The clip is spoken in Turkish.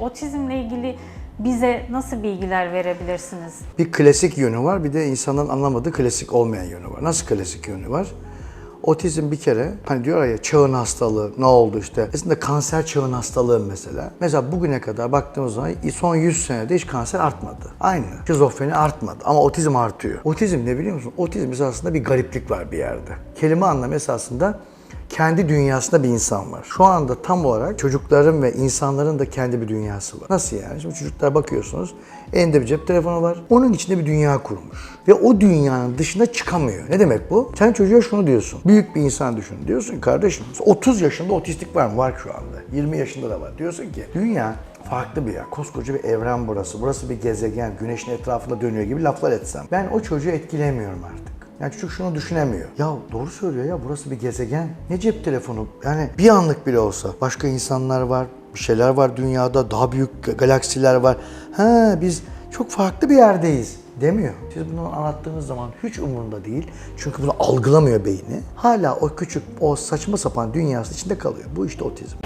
Otizmle ilgili bize nasıl bilgiler verebilirsiniz? Bir klasik yönü var, bir de insanın anlamadığı klasik olmayan yönü var. Nasıl klasik yönü var? Otizm bir kere, hani diyorlar ya çağın hastalığı, ne oldu işte. Aslında kanser çağın hastalığı mesela. Mesela bugüne kadar baktığımız zaman son 100 senede hiç kanser artmadı. Aynı. Şizofreni artmadı ama otizm artıyor. Otizm ne biliyor musun? Otizm esasında bir gariplik var bir yerde. Kelime anlamı esasında kendi dünyasında bir insan var. Şu anda tam olarak çocukların ve insanların da kendi bir dünyası var. Nasıl yani? Şimdi çocuklara bakıyorsunuz, elinde bir cep telefonu var. Onun içinde bir dünya kurmuş. Ve o dünyanın dışına çıkamıyor. Ne demek bu? Sen çocuğa şunu diyorsun. Büyük bir insan düşün. Diyorsun kardeşim 30 yaşında otistik var mı? Var şu anda. 20 yaşında da var. Diyorsun ki dünya farklı bir yer. Koskoca bir evren burası. Burası bir gezegen. Güneşin etrafında dönüyor gibi laflar etsem. Ben o çocuğu etkilemiyorum artık. Yani çocuk şunu düşünemiyor. Ya doğru söylüyor ya burası bir gezegen. Ne cep telefonu? Yani bir anlık bile olsa başka insanlar var, bir şeyler var dünyada, daha büyük galaksiler var. Ha biz çok farklı bir yerdeyiz demiyor. Siz bunu anlattığınız zaman hiç umurunda değil. Çünkü bunu algılamıyor beyni. Hala o küçük, o saçma sapan dünyası içinde kalıyor. Bu işte otizm.